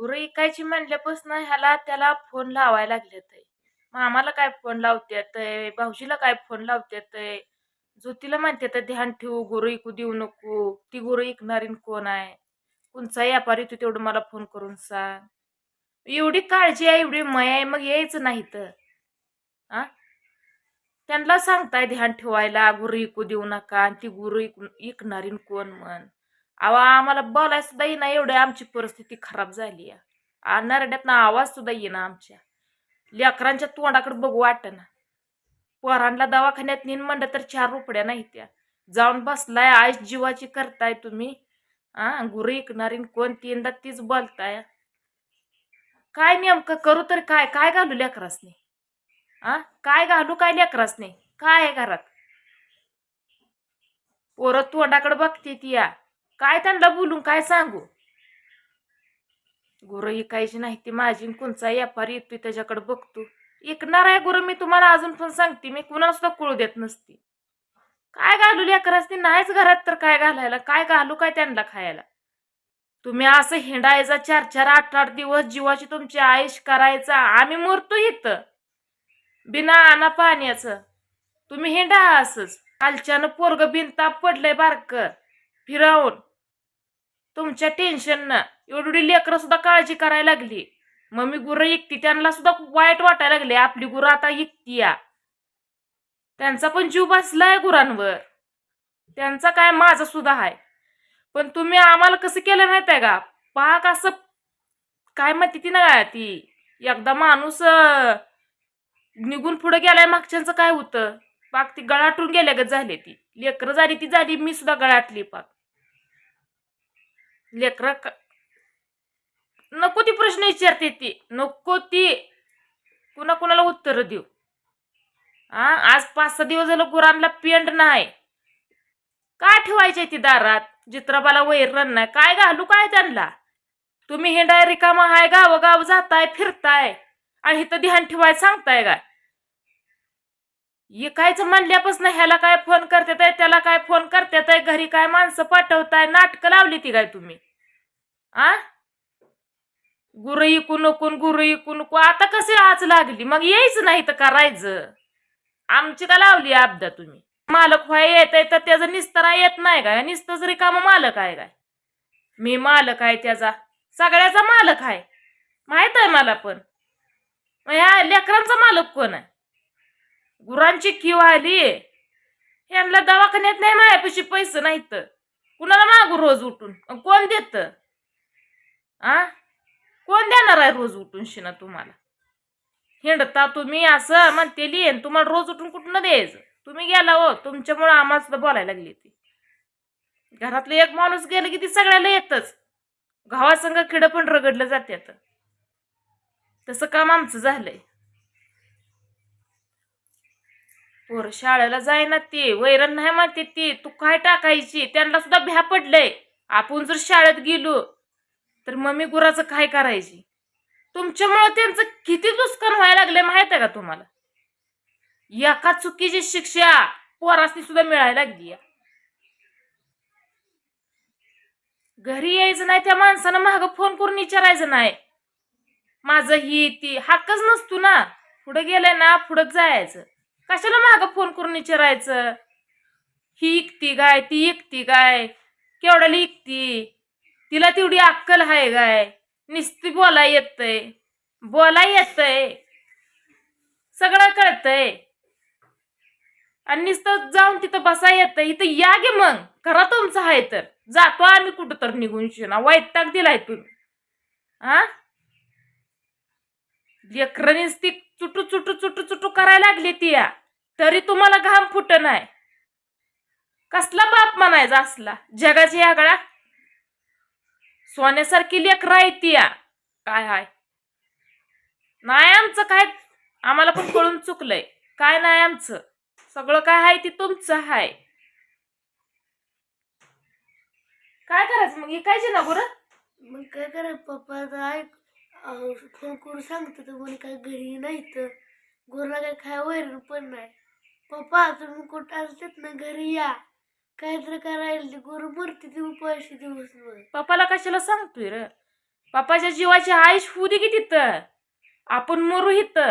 गुरु ऐकायची म्हणल्यापासून ह्याला त्याला फोन लावायला लागलेत मामाला काय फोन लावत्यात भाऊजीला काय फोन लावत्यात ज्योतीला म्हणते तर ध्यान ठेवू गुरु इकू देऊ नको. ती गुरु ऐकणारी कोण आहे? कोणचा व्यापारी तू तेवढं मला फोन करून सांग. एवढी काळजी आहे एवढी मय आहे मग यायचं नाही तर. आ? त्यांना सांगताय ध्यान ठेवायला गुरु इकू देऊ नका आणि ती गुरु इक इकणारी कोण म्हण. अहो आम्हाला बोलाय सुद्धा येईना एवढी आमची परिस्थिती खराब झाली आहे. नरड्यातनं आवाज सुद्धा येईना आमच्या. लेकरांच्या तोंडाकडे बघू वाटना. पोरांना दवाखान्यात नेन म्हणलं तर चार रुपड्या नाही त्या. जाऊन बसलाय आईस जीवाची करताय तुम्ही. आ गुरु इकणारी कोण तीनदा तीच बोलताय. काय नेमकं करू तर काय काय घालू लेकरासने? आ काय घालू काय लेकरासने? काय आहे घरात? पोरं तोंडाकडे बघते ती या. काय त्यांना बोलून काय सांगू? गुरं इकायची नाही ती माझी कोणचा व्यापारी येतोय त्याच्याकडे बघतो. इकणार आहे गुरु मी तुम्हाला अजून पण सांगते मी कुणाला सुद्धा कुळू देत नसते. काय घालू लेकरासने नाहीच घरात तर काय घालायला काय घालू काय त्यांना खायला? तुम्ही असं हिंडायचा चार चार आठ आठ दिवस जीवाची तुमची आयुष करायचा आम्ही मरतो इथं. बिना आणा पाण्याचं. तुम्ही हिंडा असंच. कालच्यानं पोरग बिनताप पडलंय बारक. फिरावून. तुमच्या टेन्शननं एवढी लेकरं सुद्धा काळजी करायला लागली. मग मी गुरं इकती त्यांना सुद्धा वाईट वाटायला लागले. आपली गुरं आता इकती या. त्यांचा पण जीव बसलाय गुरांवर. त्यांचा काय माझा सुद्धा आहे पण तुम्ही आम्हाला कसं केलं माहीत आहे का? पाक असं काय माहिती ती ना ती. एकदा माणूस निघून पुढे गेलाय मागच्यांचं काय होतं? पाक ती गळाटून गेल्या गेल्यागत झाली ती. लेकरं झाली ती झाली मी सुद्धा गळाटली पाक. लेकरं नको ती प्रश्न विचारते ती. नको ती कुणा कुणाला उत्तर देऊ. हा आज पाच सहा दिवस झालं गुरांना पेंड नाही. काय ठेवायचे ती दारात? जित्राबाला वैर रन नाही. काय घालू काय त्यांना? तुम्ही हिंडाय रिकामा हाय गाव जाताय फिरताय. आणि इथं ध्यान ठेवायला सांगताय काय? इकायचं म्हणल्यापासून ह्याला काय फोन करतात त्याला काय फोन करतात घरी काय माणसं पाठवताय नाटकं लावली ती काय तुम्ही? आ? गुरु इकू नको गुरु इकू नको. आता कसे आज लागली? मग यायचं नाही तर करायचं. आमची का लावली आपदा तुम्ही. मालक व्हाय येत आहे तर त्याचा निस्तरा येत नाही काय? निस्त जरी काम मालक आहे काय? मी मालक आहे त्याचा. सगळ्याचा मालक आहे. माहीत आहे मला पण. मग ह्या लेकरांचा मालक कोण आहे? गुरांची किव आली. यांना दवाखान्यात नाही मायापाशी पैसे नाहीत. कुणाला मागू रोज उठून? कोण देत? आ? कोण देणार आहे रोज उठून शिना तुम्हाला? हिंडता तुम्ही असं म्हणते लिहिन तुम्हाला रोज उठून कुठनं द्यायचं? तुम्ही गेला हो तुमच्यामुळे आम्हाला सुद्धा बोलायला लागली ती. घरातलं एक माणूस गेलं की ती सगळ्याला येतच. गावासंग किड पण रगडलं जात्यात. तसं काम आमचं झालंय. पोर शाळेला जायना ती वैरण नाही म्हणते ती तू काय टाकायची? त्यांना सुद्धा भ्या पडलंय. आपण जर शाळेत गेलो तर मम्मी गुराचं काय करायची? तुमच्यामुळं त्यांचं किती नुकसान व्हायला लागले माहीत आहे का तुम्हाला? एका चुकीची शिक्षा पोरासनी सुद्धा मिळायला लागली घरी यायचं नाही त्या माणसानं माग फोन करून विचारायचं नाही. माझं ही ती हक्कच नसतो ना. पुढं गेलंय ना पुढं जायचं. कशाला माग फोन करून विचारायचं? ही इकती गाय ती इकती गाय. केवढ्याला इकती तिला तेवढी अक्कल आहे गाय. नुसती बोला येतय. बोला येतय. सगळं कळतंय. आणि नुसतं जाऊन तिथं बसा येतंय. इथं या गे मग. खरा तुमचं आहे तर. जातो आम्ही कुठं तर निघून शिना. वैताग दिलाय तुम्ही. हा लेकरं नुसती चुटू चुटू चुटू चुटू करायला लागली ती या. तरी तुम्हाला घाम फुट नाही. कसला बाप म्हणायचा असला? जगाची आगळा सोन्यासारखी लेकरं आहे ती या. काय हाय? नाही आमचं काय आम्हाला पण कळून चुकलंय. काय नाही आमचं? सगळं काय आहे ते तुमचं हाय. काय करायचं मग? इकायचे ना गुरं? मग काय करा पप्पा आता फोन करून सांगतो तर कोणी काय घरी नाही तर गोरला काय खाय वैरण पण नाही. पप्पा तुम्ही कुठं असतात ना घरी या. काहीतरी करायला गुरुमूर्ती मरते तुम्ही पैसे दिवस मग पप्पाला कशाला सांगतोय र? पप्पाच्या जीवाची आईश होऊ दे की तिथं. आपण मरू इथं.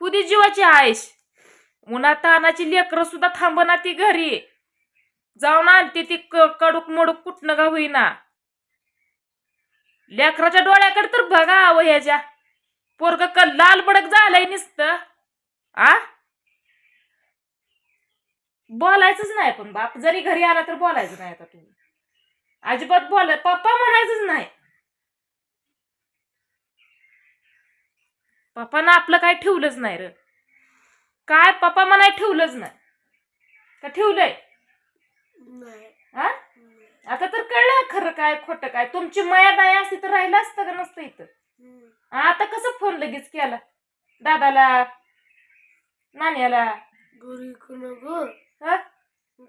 होऊ दे जीवाची आईश. उन्हा तानाची लेकरं सुद्धा थांबना ती घरी. जाऊन आणते ती क- कडूक मोडूक कुठनं का होईना. लेकराच्या डोळ्याकडे तर बघा अव ह्याच्या. पोरग क लाल बडक झालंय नुसतं. आ? बोलायचंच नाही पण बाप जरी घरी आला तर बोलायचं नाही आता तुम्ही. अजिबात बोलाय पप्पा म्हणायचंच नाही. पप्पानं आपलं काय ठेवलंच नाही र. काय पप्पा म्हणाय ठेवलंच नाही. का ठेवलंय? नाही. हा? आता तर कळलं खरं काय खोटं काय. तुमची माया दाया असती तर राहिलं असतं का नसतं इथं. आता कसं फोन लगेच केला? दादाला नाण्याला? घरी कोण गो हा?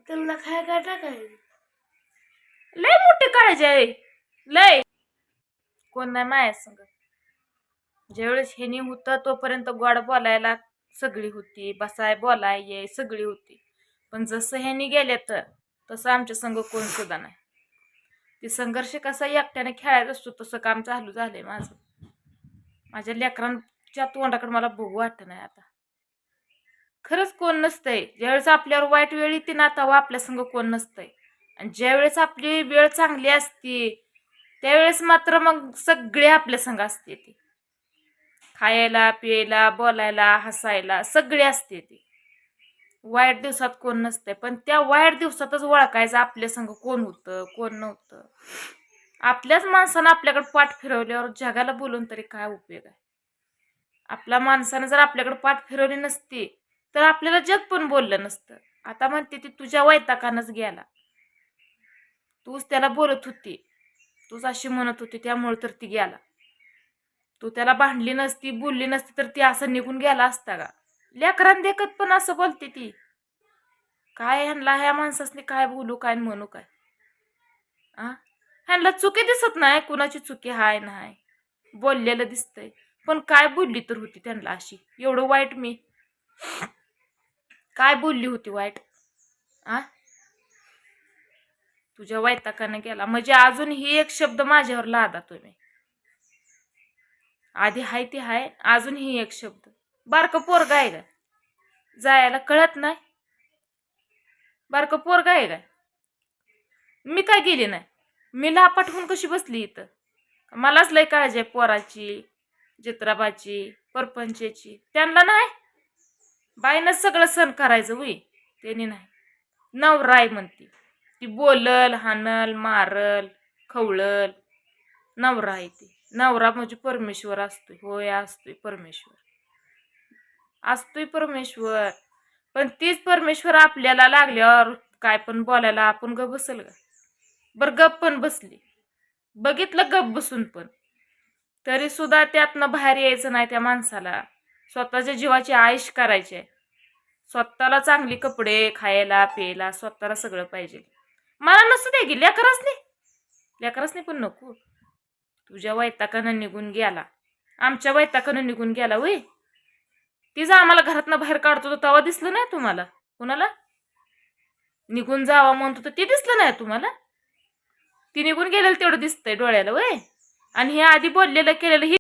त्यांना खाय काय टाकायचं? लय मोठी काळजी आहे. लय. कोण नाही माया संग. ज्यावेळेस हेनी होतं तोपर्यंत गोड बोलायला सगळी होती. बसाय बोलाय ये सगळी होती. पण जसं ह्यानी गेले तर तसं आमच्या संग कोण सुद्धा नाही. ती संघर्ष कसा एकट्याने खेळायचा असतो तसं काम चालू झालंय माझं. माझ्या लेकरांच्या तोंडाकडे मला बघू वाटत नाही आता. खरंच कोण नसतंय. ज्यावेळेस आपल्यावर वाईट वेळ येते ना तेव्हा आपल्या संग कोण नसतंय. आणि ज्यावेळेस आपली वेळ चांगली असते त्यावेळेस मात्र मग सगळे आपल्या संग असते ती. खायला प्यायला बोलायला हसायला सगळे असते ती. वाईट दिवसात कोण नसतंय. पण त्या वाईट दिवसातच ओळखायचं आपल्या संग कोण होतं कोण नव्हतं. आपल्याच माणसानं आपल्याकडे पाठ फिरवल्यावर जगाला बोलून तरी काय उपयोग आहे? आपल्या माणसानं जर आपल्याकडे पाठ फिरवली नसती तर आपल्याला जग पण बोललं नसतं. आता म्हणते ती तुझ्या वैताकानंच गेला. तूच त्याला बोलत होती. तूच अशी म्हणत होती त्यामुळे तर ती गेला. तू त्याला भांडली नसती बोलली नसती तर ती असं निघून गेला असता का? लेकरान देखत पण असं बोलते ती. काय ह्यांना ह्या माणसासनी काय बोलू काय म्हणू काय? आ? ह्यांना चुकी दिसत नाही कुणाची चुकी हाय नाही बोललेलं दिसतंय. पण काय बोलली तर होती त्यांना अशी? एवढं वाईट मी. काय बोलली होती वाईट? आ? तुझ्या वैताकाने गेला. म्हणजे अजून ही एक शब्द माझ्यावर लादा तुम्ही. आधी हाय ती हाय अजून ही एक शब्द. बारकं पोरग आहे का जायला कळत नाही? बारकं पोरग आहे का मी काय गेली नाही? मी लापाट होऊन कशी बसली इथं? मलाच लय काळजी आहे पोराची जत्राबाची परपंचेची. त्यांना नाही? बाईनं सगळं सण करायचं होई त्यांनी नाही. नवरा आहे ती बोलल हानल मारल खवळल. नवरा आहे ती. नवरा म्हणजे परमेश्वर असतोय. होय असतोय परमेश्वर. असतोय परमेश्वर. पण तीच परमेश्वर आपल्याला लागल्यावर काय पण बोलायला आपण गप बसल का? बरं गप पण बसली. बघितलं गप बसून पण. तरी सुद्धा त्यातनं बाहेर यायचं नाही त्या माणसाला. स्वतःच्या जीवाची आयुष करायची. आहे स्वतःला चांगली कपडे खायला प्यायला स्वतःला सगळं पाहिजे. मला नसू दे की लेकरच नाही लेकरच नाही पण नको. तुझ्या वैताकानं निघून गेला. आमच्या वैताकानं निघून गेला वय तिचा आम्हाला घरातनं बाहेर काढतो तर तेव्हा दिसलं नाही तुम्हाला? कुणाला? निघून जावा म्हणतो तर ते दिसलं नाही तुम्हाला? ती निघून गेलेलं तेवढं दिसतंय डोळ्याला वय आणि हे आधी बोललेलं केलेलं ही